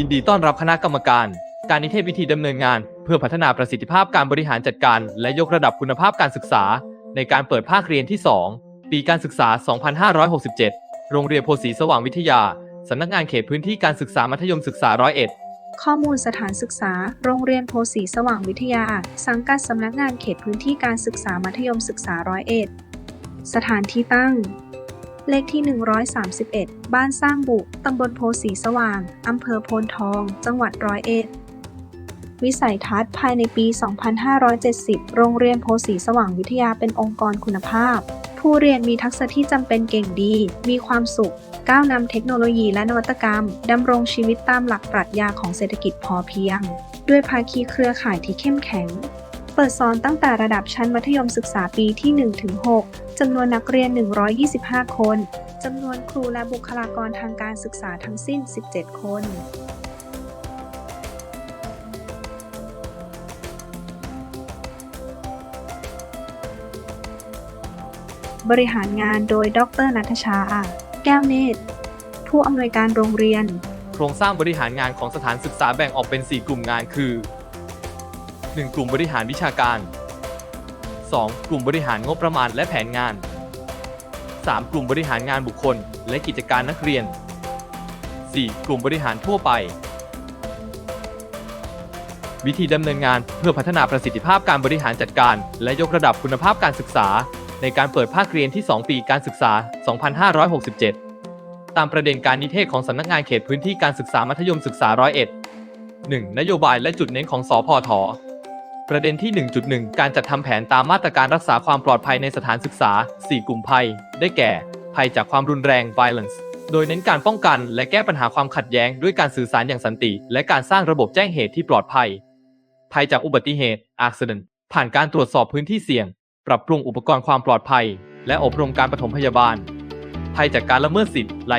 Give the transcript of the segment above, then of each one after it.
ยินดีต้อนรับคณะกรรมการ การนิเทศวิธีดำเนินงาน เพื่อพัฒนาประสิทธิภาพการบริหารจัดการ และยกระดับคุณภาพการศึกษา ในการเปิดภาคเรียนที่ 2 ปีการศึกษา 2567 โรงเรียนโพสีสว่างวิทยา สำนักงานเขตพื้นที่การศึกษามัธยมศึกษาร้อยเอ็ดข้อมูลสถานศึกษา โรงเรียนโพสีสว่างวิทยา สังกัดสำนักงานเขตพื้นที่การศึกษามัธยมศึกษาร้อยเอ็ดสถานที่ตั้ง เลขที่ 131 บ้านสร้างบุตำบลโพสีสว่าง อำเภอโพนทอง จังหวัดร้อยเอ็ด วิสัยทัศน์ภายในปี 2570 โรงเรียนโพสีสว่างวิทยาเป็นองค์กรคุณภาพ ผู้เรียนมีทักษะที่จำเป็นเก่งดี มีความสุข ก้าวนำเทคโนโลยีและนวัตกรรม ดำรงชีวิตตามหลักปรัชญาของเศรษฐกิจพอเพียง ด้วยภาคีเครือข่ายที่เข้มแข็ง เปิดสอนตั้งแต่ระดับชั้นมัธยมศึกษาปีที่ 1-6 จำนวนนักเรียน 125 คน จำนวนครูและบุคลากรทางการศึกษาทั้งสิ้น 17 คนบริหารงานโดย ดรนัทชา แก้วเนตร ผู้อำนวยการโรงเรียน โครงสร้างบริหารงานของสถานศึกษาแบ่งออกเป็น 4 กลุ่มงานคือ 1. กลุ่มบริหารวิชาการ 2. กลุ่มบริหารงบประมาณและแผนงาน 3. กลุ่มบริหารงานบุคคล และกิจการนักเรียน 4. กลุ่มบริหารทั่วไป วิธีดำเนินงานเพื่อพัฒนาประสิทธิภาพการบริหารจัดการ และยกระดับคุณภาพการศึกษา ในการเปิดภาคเรียนที่ 2 ปีการศึกษา 2567 ตามประเด็นการนิเทศของสำนักงานเขตพื้นที่การศึกษามัธยมศึกษาร้อยเอ็ด 1. นโยบายและจุดเน้นของสพท ประเด็นที่ 1.1 การจัดทำแผนตามมาตรการรักษาความปลอดภัยในสถานศึกษา 4 กลุ่มภัย ได้แก่ ภัยจากความรุนแรง violence โดยเน้นการป้องกันและแก้ปัญหาความขัดแย้งด้วยการสื่อสารอย่างสันติ และการสร้างระบบแจ้งเหตุที่ปลอดภัย ภัยจากอุบัติเหตุ accident ผ่านการตรวจสอบพื้นที่เสี่ยง ปรับปรุงอุปกรณ์ความปลอดภัย และอบรมการปฐมพยาบาล ภัยจากการละเมิดสิทธิ์ไล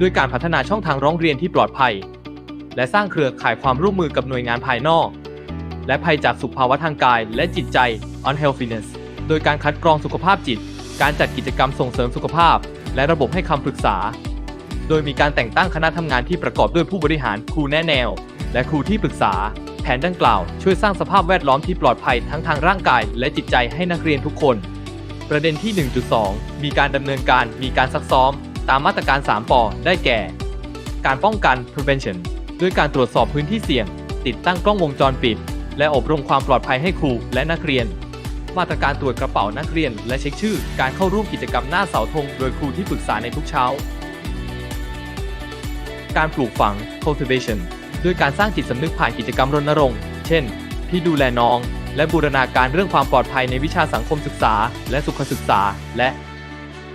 ด้วยการพัฒนาช่องทางร้องเรียนที่ปลอดภัย และสร้างเครือข่ายความร่วมมือกับหน่วยงานภายนอก และภัยจากสุขภาวะทางกาย และจิตใจ unhealthiness โดยการคัดกรองสุขภาพจิต การจัดกิจกรรมส่งเสริมสุขภาพ และระบบให้คำปรึกษา โดยมีการแต่งตั้งคณะทำงานที่ประกอบด้วยผู้บริหารครูแนะแนว และครูที่ปรึกษา แผนดังกล่าว ช่วยสร้างสภาพแวดล้อมที่ปลอดภัยทั้งทางร่างกาย และจิตใจให้นักเรียนทุกคน ประเด็นที่ 1.2 มีการดำเนินการมีการซักซ้อม ตามมาตรการ 3ปอได้แก่ การป้องกัน prevention ด้วยการตรวจสอบพื้นที่เสี่ยง ติดตั้งกล้องวงจรปิด และอบรมความปลอดภัยให้ครูและนักเรียน มาตรการตรวจกระเป๋านักเรียน และเช็คชื่อ การเข้าร่วมกิจกรรมหน้าเสาธงโดยครูที่ปรึกษาในทุกเช้า การปลูกฝัง cultivation ด้วยการสร้างจิตสำนึกผ่านกิจกรรมรณรงค์ เช่น ที่ดูแลน้อง และบูรณาการเรื่องความปลอดภัยในวิชาสังคมศึกษา และสุขศึกษา และ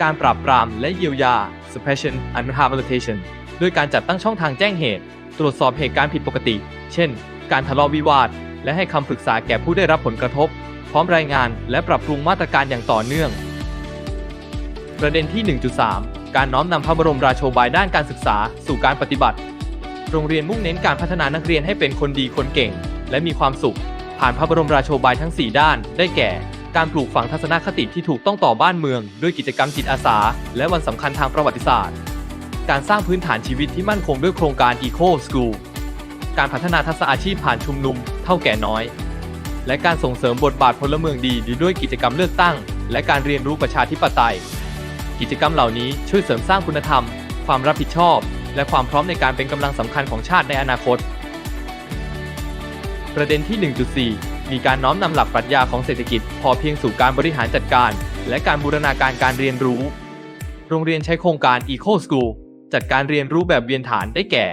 การปราบปรามและเยียวยา suppression and rehabilitation ด้วยการจัดตั้งช่องทางแจ้งเหตุ ตรวจสอบเหตุการณ์ผิดปกติ เช่น การทะเลาะวิวาท และให้คำปรึกษาแก่ผู้ได้รับผลกระทบ พร้อมรายงานและปรับปรุงมาตรการอย่างต่อเนื่อง ประเด็นที่ 1.3 การน้อมนำพระบรมราโชบายด้านการศึกษา สู่การปฏิบัติ โรงเรียนมุ่งเน้นการพัฒนานักเรียนให้เป็นคนดีคนเก่ง และมีความสุข ผ่านพระบรมราโชบายทั้ง 4 ด้าน ได้แก่ การปลูกฝังทัศนคติที่ถูกต้องต่อบ้านเมือง ด้วยกิจกรรมจิตอาสา และวันสำคัญทางประวัติศาสตร์ การสร้างพื้นฐานชีวิตที่มั่นคงด้วยโครงการ Eco School การพัฒนาทักษะอาชีพผ่านชุมนุมเท่าแก่น้อย และการส่งเสริมบทบาทพลเมืองดีด้วยกิจกรรมเลือกตั้ง และการเรียนรู้ประชาธิปไตย กิจกรรมเหล่านี้ช่วยเสริมสร้างคุณธรรม ความรับผิดชอบ และความพร้อมในการเป็นกำลังสำคัญของชาติในอนาคต ประเด็นที่ 1.4 มีการน้อมนำหลักปรัชญาของเศรษฐกิจ พอเพียงสู่การบริหารจัดการ และการบูรณาการการเรียนรู้ โรงเรียนใช้โครงการ Eco School จัดการเรียนรู้แบบเวียนฐานได้แก่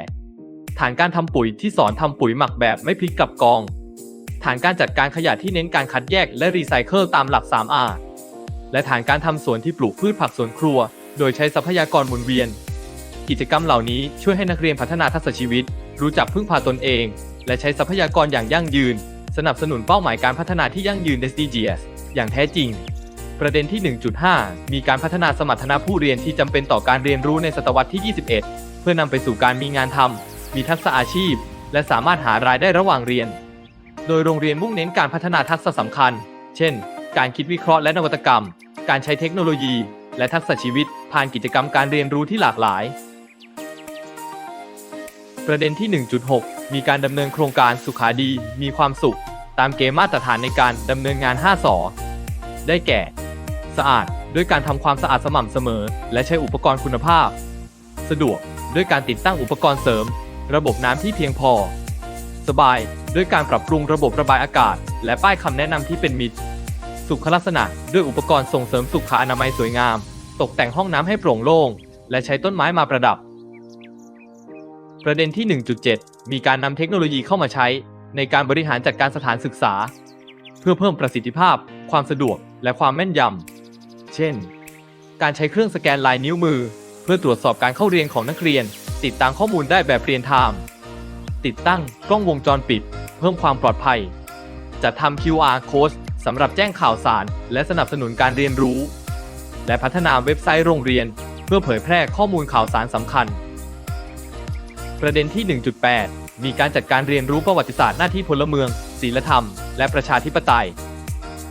ฐานการทำปุ๋ยที่สอนทำปุ๋ยหมักแบบไม่พลิกกลับกอง ฐานการจัดการขยะที่เน้นการคัดแยกและรีไซเคิลตามหลัก 3R และฐานการทำสวนที่ปลูกพืชผักสวนครัว โดยใช้ทรัพยากรหมุนเวียน กิจกรรมเหล่านี้ช่วยให้นักเรียนพัฒนาทักษะชีวิต รู้จักพึ่งพาตนเอง และใช้ทรัพยากรอย่างยั่งยืน สนับสนุนเป้าหมายการพัฒนาที่ยั่งยืน SDGs อย่างแท้จริงประเด็นที่ 1.5 มีการพัฒนาสมรรถนะผู้เรียนที่จำเป็นต่อการเรียนรู้ในศตวรรษที่ 21 เพื่อนำไปสู่การมีงานทำ มีทักษะอาชีพ และสามารถหารายได้ระหว่างเรียน โดยโรงเรียนมุ่งเน้นการพัฒนาทักษะสำคัญ เช่น การคิดวิเคราะห์และนวัตกรรม การใช้เทคโนโลยี และทักษะชีวิต ผ่านกิจกรรมการเรียนรู้ที่หลากหลาย ประเด็นที่ 1.6 มีการดำเนินโครงการสุขาดี มีความสุข ตามเกณฑ์มาตรฐานในการดำเนินงาน 5สอได้แก่ สะอาดด้วยการทำความสะอาดสม่ำเสมอ และใช้อุปกรณ์คุณภาพ สะดวกด้วยการติดตั้งอุปกรณ์เสริม ระบบน้ำที่เพียงพอ สบายด้วยการปรับปรุงระบบระบายอากาศ และป้ายคำแนะนำที่เป็นมิตร สุขลักษณะด้วยอุปกรณ์ส่งเสริมสุขอนามัยสวยงาม ตกแต่งห้องน้ำให้โปร่งโล่ง และใช้ต้นไม้มาประดับ ประเด็นที่ 1.7 มีการนำเทคโนโลยีเข้ามาใช้ ในการบริหารจัดการสถานศึกษา เพื่อเพิ่มประสิทธิภาพ ความสะดวก และความแม่นยำเช่น การใช้เครื่องสแกนลายนิ้วมือ เพื่อตรวจสอบการเข้าเรียนของนักเรียน ติดตามข้อมูลได้แบบเรียนไทม์ติดตั้งกล้องวงจรปิด เพิ่มความปลอดภัย จัดทำ QR code สำหรับแจ้งข่าวสาร และสนับสนุนการเรียนรู้ และพัฒนาเว็บไซต์โรงเรียน เพื่อเผยแพร่ข้อมูลข่าวสารสำคัญ ประเด็นที่ 1.8 มีการจัดการเรียนรู้ประวัติศาสตร์หน้าที่พลเมืองศีลธรรม และประชาธิปไตย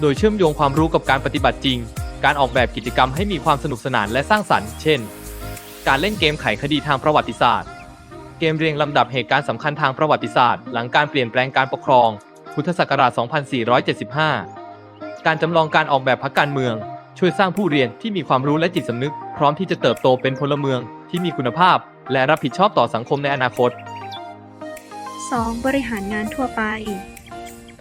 โดยเชื่อมโยงความรู้กับการปฏิบัติจริง การออกแบบกิจกรรมให้มีความสนุกสนานและสร้างสรรค์ เช่น การเล่นเกมไขคดีทางประวัติศาสตร์ เกมเรียงลำดับเหตุการณ์สำคัญทางประวัติศาสตร์ หลังการเปลี่ยนแปลงการปกครอง พุทธศักราช 2475 การจำลองการออกแบบพรรคการเมือง ช่วยสร้างผู้เรียนที่มีความรู้และจิตสำนึก พร้อมที่จะเติบโตเป็นพลเมืองที่มีคุณภาพ และรับผิดชอบต่อสังคมในอนาคต 2. บริหารงานทั่วไป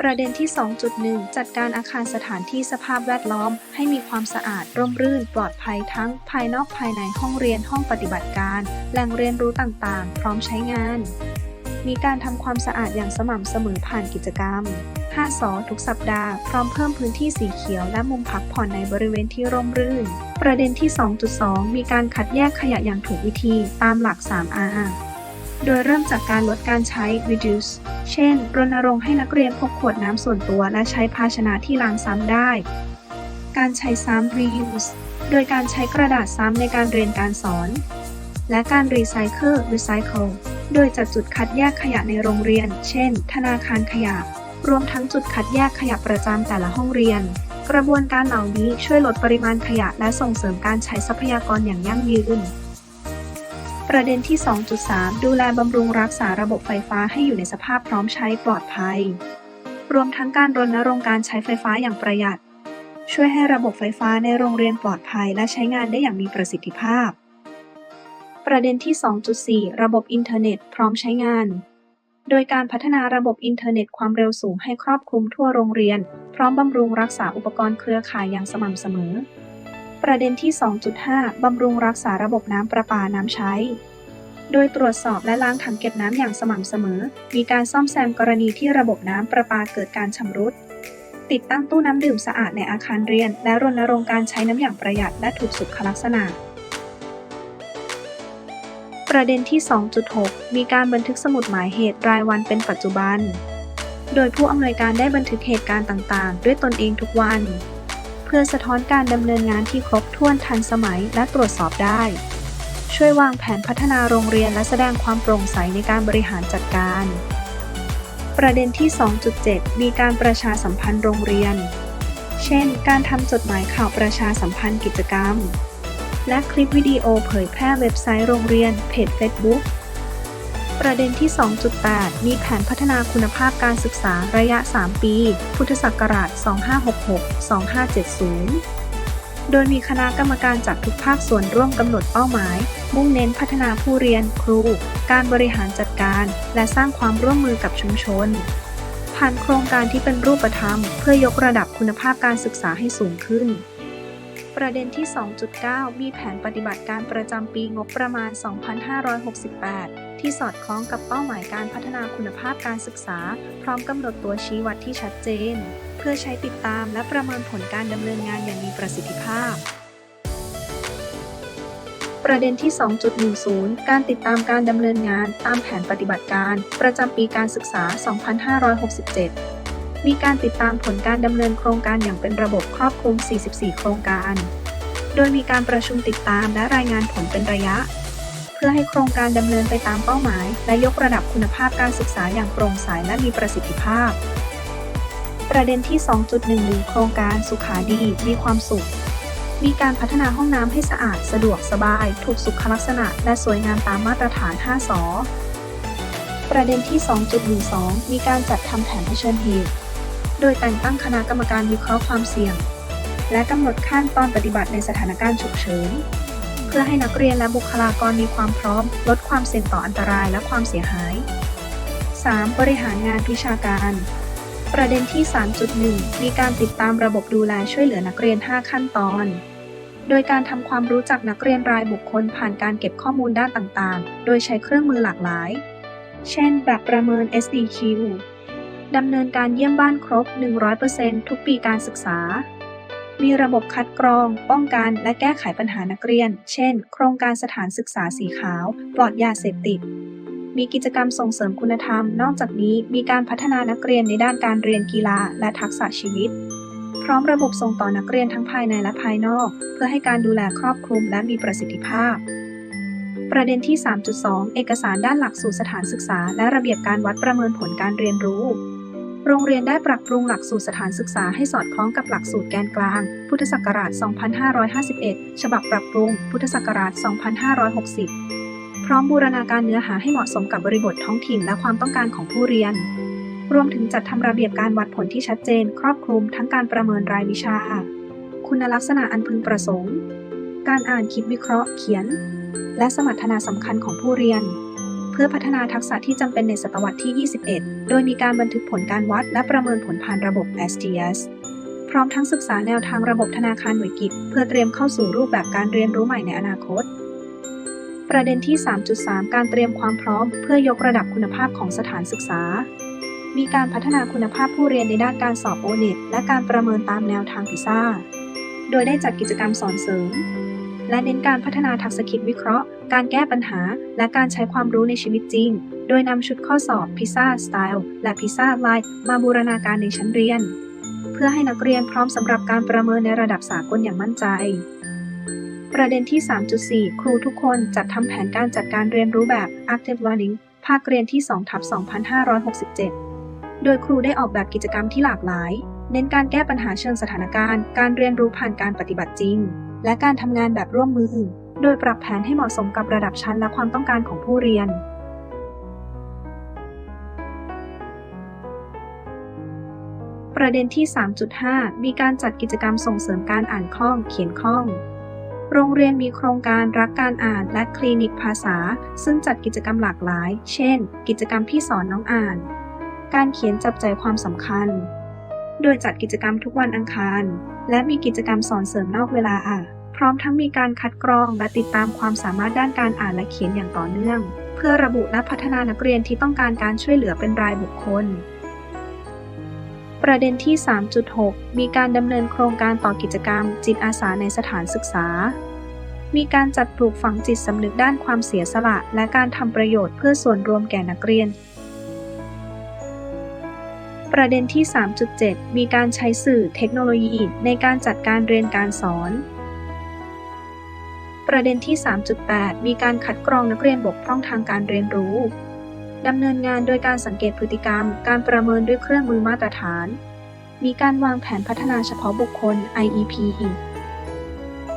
ประเด็นที่ 2.1 จัดการอาคารสถานที่สภาพแวดล้อม ให้มีความสะอาดร่มรื่น ปลอดภัยทั้งภายนอกภายในห้องเรียนห้องปฏิบัติการ แหล่งเรียนรู้ต่างๆ พร้อมใช้งาน มีการทำความสะอาดอย่างสม่ำเสมอผ่านกิจกรรม5สอทุกสัปดาห์ พร้อมเพิ่มพื้นที่สีเขียวและมุมพักผ่อนในบริเวณที่ร่มรื่น ประเด็นที่ 2.2 มีการคัดแยกขยะอย่างถูกวิธีตามหลัก 3R โดยเริ่มจากการลดการใช้ reduce เช่น รณรงค์ให้นักเรียนพกขวดน้ำส่วนตัวและใช้ภาชนะที่ล้างซ้ำได้ การใช้ซ้ำ reuse โดยการใช้กระดาษซ้ำในการเรียนการสอน และการ recycle recycle โดยจัดจุดคัดแยกขยะในโรงเรียน เช่น ธนาคารขยะ รวมทั้งจุดคัดแยกขยะประจำแต่ละห้องเรียน กระบวนการเหล่านี้ช่วยลดปริมาณขยะและส่งเสริมการใช้ทรัพยากรอย่างยั่งยืน ประเด็นที่ 2.3 ดูแลบำรุงรักษาระบบไฟฟ้าให้อยู่ในสภาพพร้อมใช้ปลอดภัย รวมทั้งการรณรงค์การใช้ไฟฟ้าอย่างประหยัด ช่วยให้ระบบไฟฟ้าในโรงเรียนปลอดภัยและใช้งานได้อย่างมีประสิทธิภาพ ประเด็นที่ 2.4 ระบบอินเทอร์เน็ต พร้อมใช้งาน โดยการพัฒนาระบบอินเทอร์เน็ตความเร็วสูงให้ครอบคลุมทั่วโรงเรียน พร้อมบำรุงรักษาอุปกรณ์เครือข่ายอย่างสม่ำเสมอ ประเด็นที่ 2.5 บำรุงรักษาระบบน้ำประปาน้ำใช้ โดยตรวจสอบและล้างถังเก็บน้ำอย่างสม่ำเสมอ มีการซ่อมแซมกรณีที่ระบบน้ำประปาเกิดการชำรุด ติดตั้งตู้น้ำดื่มสะอาดในอาคารเรียน และรณรงค์การใช้น้ำอย่างประหยัดและถูกสุขลักษณะ ประเด็นที่ 2.6 มีการบันทึกสมุดหมายเหตุรายวันเป็นปัจจุบัน โดยผู้อำนวยการได้บันทึกเหตุการณ์ต่าง ๆ ด้วยตนเองทุกวัน เพื่อสะท้อนการดำเนินงานที่ครบถ้วนทันสมัยและตรวจสอบได้ ช่วยวางแผนพัฒนาโรงเรียนและแสดงความโปร่งใสในการบริหารจัดการ ประเด็นที่ 2.7 มีการประชาสัมพันธ์โรงเรียน เช่น การทำจดหมายข่าวประชาสัมพันธ์กิจกรรม และคลิปวิดีโอเผยแพร่เว็บไซต์โรงเรียน เพจ Facebook ประเด็นที่ 2.8 มีแผนพัฒนาคุณภาพการศึกษาระยะ 3 ปี พุทธศักราช 2566-2570 โดยมีคณะกรรมการจากทุกภาคส่วนร่วมกำหนดเป้าหมาย มุ่งเน้นพัฒนาผู้เรียนครู การบริหารจัดการ และสร้างความร่วมมือกับชุมชน ผ่านโครงการที่เป็นรูปธรรม เพื่อยกระดับคุณภาพการศึกษาให้สูงขึ้นประเด็นที่ 2.9 มีแผนปฏิบัติการประจำปีงบประมาณ 2568 ที่สอดคล้องกับเป้าหมายการพัฒนาคุณภาพการศึกษา พร้อมกำหนดตัวชี้วัดที่ชัดเจน เพื่อใช้ติดตามและประเมินผลการดำเนินงานอย่างมีประสิทธิภาพ ประเด็นที่ 2.10 การติดตามการดำเนินงานตามแผนปฏิบัติการ ประจำปีการศึกษา 2567มีการติดตามผลการดำเนินโครงการอย่างเป็นระบบครอบคลุม 44 โครงการ โดยมีการประชุมติดตามและรายงานผลเป็นระยะ พื่อให้โครงการดำเนินไปตามเป้าหมาย และยกระดับคุณภาพการศึกษาอย่างโปร่งใสและมีประสิทธิภาพ ประเด็นที่ 2.11 โครงการสุขาดี มีความสุข มีการพัฒนาห้องน้ำให้สะอาด สะดวกสบาย ถูกสุขลักษณะ และสวยงามตามมาตรฐาน 5สอประเด็นที่ 2.12 มีการจัดทำแผนเผชิญเหตุ โดยแต่งตั้งคณะกรรมการวิเคราะห์ความเสี่ยง และกำหนดขั้นตอนปฏิบัติในสถานการณ์ฉุกเฉิน พื่อให้นักเรียนและบุคลากรมีความพร้อม ลดความเสี่ยงต่ออันตรายและความเสียหาย 3. บริหารงานวิชาการ ประเด็นที่ 3.1 มีการติดตามระบบดูแลช่วยเหลือนักเรียน 5 ขั้นตอน โดยการทำความรู้จักนักเรียนรายบุคคลผ่านการเก็บข้อมูลด้านต่างๆ โดยใช้เครื่องมือหลากหลาย เช่น แบบประเมิน SDQ ดำเนินการเยี่ยมบ้านครบ 100%ทุกปีการศึกษา มีระบบคัดกรอง ป้องกัน และแก้ไขปัญหานักเรียน เช่น โครงการสถานศึกษาสีขาว ปลอดยาเสพติด มีกิจกรรมส่งเสริมคุณธรรม นอกจากนี้มีการพัฒนานักเรียนในด้านการเรียนกีฬา และทักษะชีวิต พร้อมระบบส่งต่อนักเรียนทั้งภายในและภายนอก เพื่อให้การดูแลครอบคลุมและมีประสิทธิภาพ ประเด็นที่ 3.2 เอกสารด้านหลักสูตรสถานศึกษา และระเบียบการวัดประเมินผลการเรียนรู้ โรงเรียนได้ปรับปรุงหลักสูตรสถานศึกษาให้สอดคล้องกับหลักสูตรแกนกลาง พุทธศักราช 2551 ฉบับปรับปรุง พุทธศักราช 2560 พร้อมบูรณาการเนื้อหาให้เหมาะสมกับบริบทท้องถิ่นและความต้องการของผู้เรียน รวมถึงจัดทำระเบียบการวัดผลที่ชัดเจน ครอบคลุมทั้งการประเมินรายวิชา คุณลักษณะอันพึงประสงค์ การอ่านคิดวิเคราะห์เขียน และสมรรถนะสำคัญของผู้เรียน เพื่อพัฒนาทักษะที่จำเป็นในศตวรรษที่ 21 โดยมีการบันทึกผลการวัดและประเมินผลผ่านระบบ STS พร้อมทั้งศึกษาแนวทางระบบธนาคารหน่วยกิจ เพื่อเตรียมเข้าสู่รูปแบบการเรียนรู้ใหม่ในอนาคต ประเด็นที่ 3.3 การเตรียมความพร้อม เพื่อยกระดับคุณภาพของสถานศึกษา มีการพัฒนาคุณภาพผู้เรียนในด้านการสอบโอเน็ตและการประเมินตามแนวทางพิซ่า โดยได้จัดกิจกรรมสอนเสริม และเน้นการพัฒนาทักษะคิดวิเคราะห์ การแก้ปัญหา และการใช้ความรู้ในชีวิตจริง โดยนำชุดข้อสอบ PISA Style และ PISA Live มาบูรณาการในชั้นเรียน เพื่อให้นักเรียนพร้อมสำหรับการประเมินในระดับสากลอย่างมั่นใจ ประเด็นที่ 3.4 ครูทุกคนจัดทำแผนการจัดการเรียนรู้แบบ Active Learning ภาคเรียนที่2ทับ2567 โดยครูได้ออกแบบกิจกรรมที่หลากหลาย เน้นการแก้ปัญหาเชิงสถานการณ์ การเรียนรู้ผ่านการปฏิบัติจริง และการทำงานแบบร่วมมือ โดยปรับแผนให้เหมาะสมกับระดับชั้นและความต้องการของผู้เรียนประเด็นที่ 3.5 มีการจัดกิจกรรมส่งเสริมการอ่านคล่องเขียนคล่อง โรงเรียนมีโครงการรักการอ่านและคลินิกภาษา ซึ่งจัดกิจกรรมหลากหลาย เช่น กิจกรรมที่สอนน้องอ่าน การเขียนจับใจความสำคัญ โดยจัดกิจกรรมทุกวันอังคาร และมีกิจกรรมสอนเสริมนอกเวลาอ่าน พร้อมทั้งมีการคัดกรองและติดตามความสามารถด้านการอ่านและเขียนอย่างต่อเนื่อง เพื่อระบุและพัฒนานักเรียนที่ต้องการการช่วยเหลือเป็นรายบุคคล ประเด็นที่ 3.6 มีการดำเนินโครงการต่อกิจกรรม จิตอาสาในสถานศึกษา มีการจัดปลูกฝังจิตสำนึกด้านความเสียสละ และการทำประโยชน์เพื่อส่วนรวมแก่นักเรียนประเด็นที่ 3.7 มีการใช้สื่อเทคโนโลยีในการจัดการเรียนการสอน ประเด็นที่ 3.8 มีการคัดกรองนักเรียนบกพร่องทางการเรียนรู้ ดำเนินงานโดยการสังเกตพฤติกรรม การประเมินด้วยเครื่องมือมาตรฐาน มีการวางแผนพัฒนาเฉพาะบุคคล IEP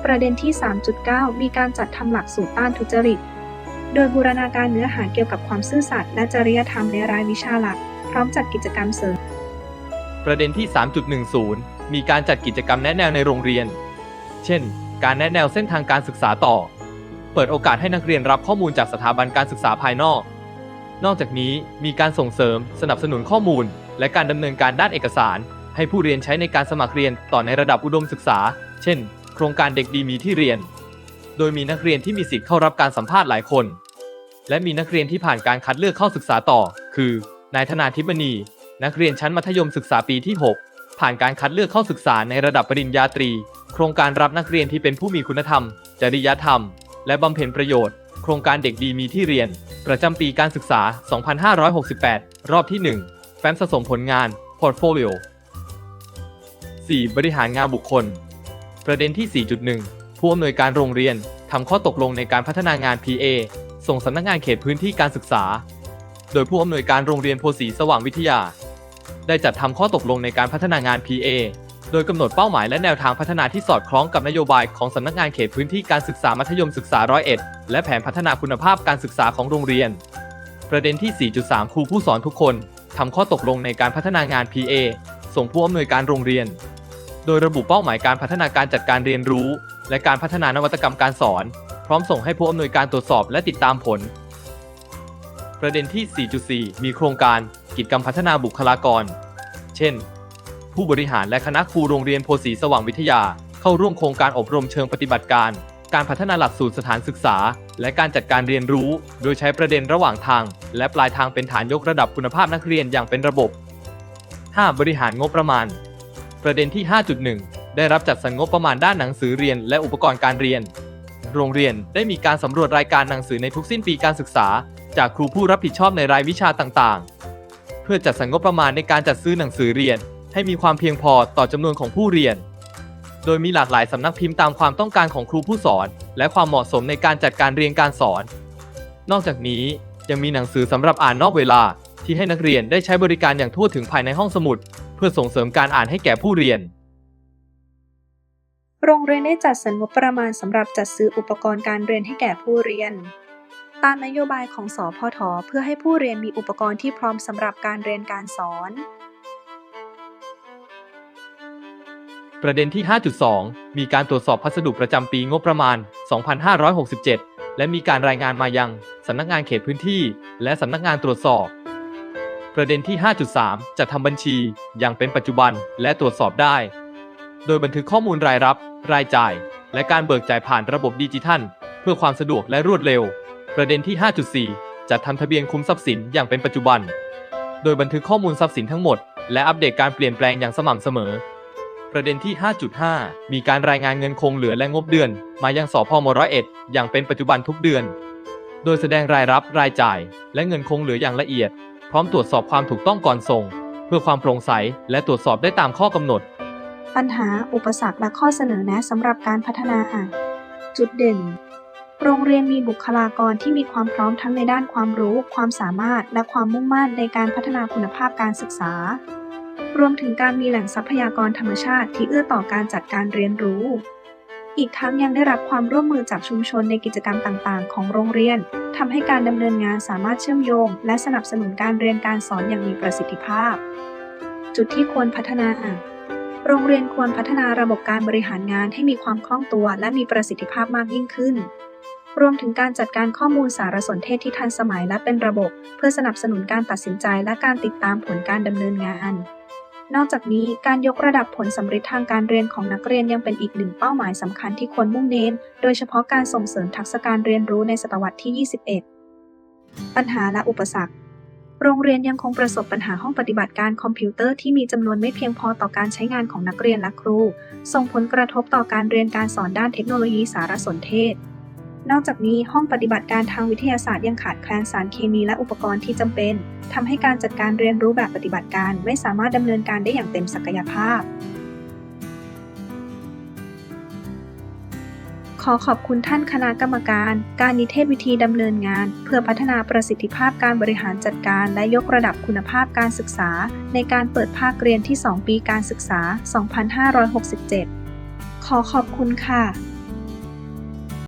ประเด็นที่ 3.9 มีการจัดทำหลักสูตรต้านทุจริต โดยบูรณาการเนื้อหาเกี่ยวกับความซื่อสัตย์และจริยธรรมในรายวิชาหลัก พร้อมจัดกิจกรรมเสริม ประเด็นที่ 3.10 มีการจัดกิจกรรมแนะแนวในโรงเรียน เช่น การแนะแนวเส้นทางการศึกษาต่อ เปิดโอกาสให้นักเรียนรับข้อมูลจากสถาบันการศึกษาภายนอก นอกจากนี้มีการส่งเสริม สนับสนุนข้อมูล และการดำเนินการด้านเอกสาร ให้ผู้เรียนใช้ในการสมัครเรียนต่อในระดับอุดมศึกษา เช่น โครงการเด็กดีมีที่เรียน โดยมีนักเรียนที่มีสิทธิ์เข้ารับการสัมภาษณ์หลายคน และมีนักเรียนที่ผ่านการคัดเลือกเข้าศึกษาต่อ คือ นายธนาทิพมณีนักเรียนชั้นมัธยมศึกษาปีที่ 6 ผ่านการคัดเลือกเข้าศึกษาในระดับปริญญาตรี โครงการรับนักเรียนที่เป็นผู้มีคุณธรรม จริยธรรม และบำเพ็ญประโยชน์ โครงการเด็กดีมีที่เรียน ประจำปีการศึกษา 2568 รอบที่ 1 แฟ้มสะสมผลงาน Portfolio 4. บริหารงานบุคคล ประเด็นที่ 4.1 ผู้อำนวยการโรงเรียนทำข้อตกลงในการพัฒนางาน PA ส่งสำนักงานเขตพื้นที่การศึกษา โดยผู้อำนวยการโรงเรียนโพสีสว่างวิทยา ได้จัดทำข้อตกลงในการพัฒนางาน PA โดยกำหนดเป้าหมายและแนวทางพัฒนาที่สอดคล้องกับนโยบายของสำนักงานเขตพื้นที่การศึกษามัธยมศึกษาร้อยเอ็ดและแผนพัฒนาคุณภาพการศึกษาของโรงเรียน ประเด็นที่ 4.3 ครูผู้สอนทุกคนทำข้อตกลงในการพัฒนางาน PA ส่งผู้อำนวยการโรงเรียน โดยระบุเป้าหมายการพัฒนาการจัดการเรียนรู้ และการพัฒนานวัตกรรมการสอน พร้อมส่งให้ผู้อำนวยการตรวจสอบและติดตามผล ประเด็นที่ 4.4 มีโครงการ กิจกรรมพัฒนาบุคลากร เช่น ผู้บริหารและคณะครูโรงเรียนโพสีสว่างวิทยา เข้าร่วมโครงการอบรมเชิงปฏิบัติการ การพัฒนาหลักสูตรสถานศึกษา และการจัดการเรียนรู้ โดยใช้ประเด็นระหว่างทาง และปลายทางเป็นฐานยกระดับคุณภาพนักเรียนอย่างเป็นระบบ 5. บริหารงบประมาณ ประเด็นที่ 5.1 ได้รับจัดสรรงบประมาณด้านหนังสือเรียน และอุปกรณ์การเรียน โรงเรียนได้มีการสำรวจรายการหนังสือในทุกสิ้นปีการศึกษา จากครูผู้รับผิดชอบในรายวิชาต่างๆ พื่อจัดสรรงบประมาณในการจัดซื้อหนังสือเรียน ให้มีความเพียงพอต่อจำนวนของผู้เรียน โดยมีหลากหลายสำนักพิมพ์ตามความต้องการของครูผู้สอน และความเหมาะสมในการจัดการเรียนการสอน นอกจากนี้ยังมีหนังสือสำหรับอ่านนอกเวลาที่ให้นักเรียนได้ใช้บริการอย่างทั่วถึงภายในห้องสมุด เพื่อส่งเสริมการอ่านให้แก่ผู้เรียน โรงเรียนได้จัดสรรงบประมาณสำหรับจัดซื้ออุปกรณ์การเรียนให้แก่ผู้เรียน ตามนโยบายของสพท เพื่อให้ผู้เรียนมีอุปกรณ์ที่พร้อมสำหรับการเรียนการสอน ประเด็นที่ 5.2 มีการตรวจสอบพัสดุประจำปีงบประมาณ 2567 และมีการรายงานมายังสำนักงานเขตพื้นที่ และสำนักงานตรวจสอบ ประเด็นที่ 5.3 จะทำบัญชีอย่างเป็นปัจจุบันและตรวจสอบได้ โดยบันทึกข้อมูลรายรับ รายจ่าย และการเบิกจ่ายผ่านระบบดิจิทัล เพื่อความสะดวกและรวดเร็ว ประเด็นที่ 5.4จะทำทะเบียนคุ้มทรัพย์สินอย่างเป็นปัจจุบัน โดยบันทึกข้อมูลทรัพย์สินทั้งหมด และอัปเดตการเปลี่ยนแปลงอย่างสม่ำเสมอ ประเด็นที่ 5.5 มีการรายงานเงินคงเหลือและงบเดือน มายังสพมร้อยเอ็ดอย่างเป็นปัจจุบันทุกเดือน โดยแสดงรายรับรายจ่าย และเงินคงเหลืออย่างละเอียด พร้อมตรวจสอบความถูกต้องก่อนส่ง เพื่อความโปร่งใสและตรวจสอบได้ตามข้อกำหนด ปัญหาอุปสรรคและข้อเสนอแนะสำหรับการพัฒนาจุดเด่น โรงเรียนมีบุคลากรที่มีความพร้อมทั้งในด้านความรู้ ความสามารถ และความมุ่งมั่นในการพัฒนาคุณภาพการศึกษา รวมถึงการมีแหล่งทรัพยากรธรรมชาติที่เอื้อต่อการจัดการเรียนรู้ อีกทั้งยังได้รับความร่วมมือจากชุมชนในกิจกรรมต่าง ๆ ของโรงเรียนทำให้การดำเนินงานสามารถเชื่อมโยง และสนับสนุนการเรียนการสอนอย่างมีประสิทธิภาพ จุดที่ควรพัฒนาโรงเรียนควรพัฒนาระบบการบริหารงานให้มีความคล่องตัว และมีประสิทธิภาพมากยิ่งขึ้น รวมถึงการจัดการข้อมูลสารสนเทศที่ทันสมัยและเป็นระบบ เพื่อสนับสนุนการตัดสินใจและการติดตามผลการดำเนินงาน นอกจากนี้การยกระดับผลสำเร็จทางการเรียนของนักเรียนยังเป็นอีกหนึ่งเป้าหมายสำคัญที่ควรมุ่งเน้น โดยเฉพาะการส่งเสริมทักษะการเรียนรู้ในศตวรรษที่ 21 ปัญหาและอุปสรรคโรงเรียนยังคงประสบปัญหาห้องปฏิบัติการคอมพิวเตอร์ที่มีจำนวนไม่เพียงพอต่อการใช้งานของนักเรียนและครู ส่งผลกระทบต่อการเรียนการสอนด้านเทคโนโลยีสารสนเทศ นอกจากนี้ห้องปฏิบัติการทางวิทยาศาสตร์ยังขาดแคลนสารเคมีและอุปกรณ์ที่จำเป็นทำให้การจัดการเรียนรู้แบบปฏิบัติการไม่สามารถดำเนินการได้อย่างเต็มศักยภาพ ขอขอบคุณท่านคณะกรรมการ การนิเทศวิธีดำเนินงาน เพื่อพัฒนาประสิทธิภาพการบริหารจัดการ และยกระดับคุณภาพการศึกษา ในการเปิดภาคเรียนที่ 2 ปีการศึกษา 2567 ขอขอบคุณค่ะ